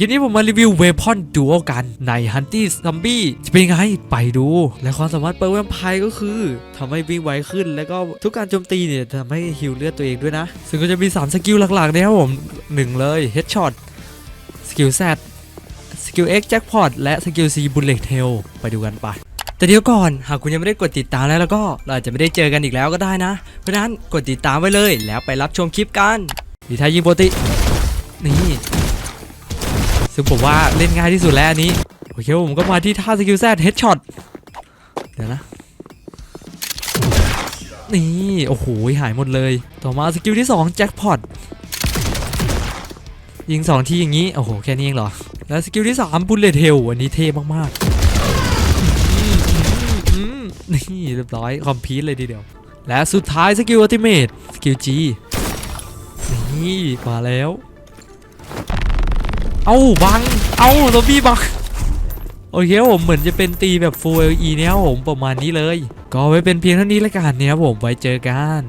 คลิปนี้ผมมารีวิวเวพอนดูโอกันใน Hunty Zombie จะเป็นยังไงไปดู และความสามารถเปิดแวมไพร์ก็คือทำให้วิ่งไวขึ้น แล้วก็ทุกการโจมตีเนี่ยทำให้ฮิลเลือดตัวเองด้วยนะ ซึ่งก็จะมี 3 สกิลหลักๆนะครับผมหนึ่งเลย Headshot สกิล Z สกิล X Jackpot และสกิล C Bullet Tail ไปดูกันไปแต่เดี๋ยวก่อนหากคุณยังไม่ได้กดติดตามแล้วแล้วก็เราอาจจะไม่ได้เจอกันอีกแล้วก็ได้นะ เพราะนั้นกดติดตามไว้เลยแล้วไปรับชมคลิปกันดีทายยิงโปรตินี่ ซึ่งผมว่าเล่นง่ายที่สุดแล้วอันนี้ โอเคผมก็มาที่ท่าสกิลแซดเฮดช็อตเดี๋ยวนะ นี่ โอ้โห หายหมดเลย ต่อมาสกิลที่ 2 แจ็คพอตยิง 2 ทีอย่างนี้ โอ้โห แค่นี้เองเหรอ แล้วสกิลที่ 3บุลเลตเทลอันนี้เท่มากๆนี่เรียบร้อยคอมพีทเลยทีเดียว และสุดท้ายสกิลอัลติเมทสกิลจีนี่มาแล้ว เอาบัง เอาโรบี้บัง โอเคผมเหมือนจะเป็นตีแบบ Full LE เนี่ยผมประมาณนี้เลย ก็ไว้เป็นเพียงเท่านี้ละกันเนี่ยผมไว้เจอกัน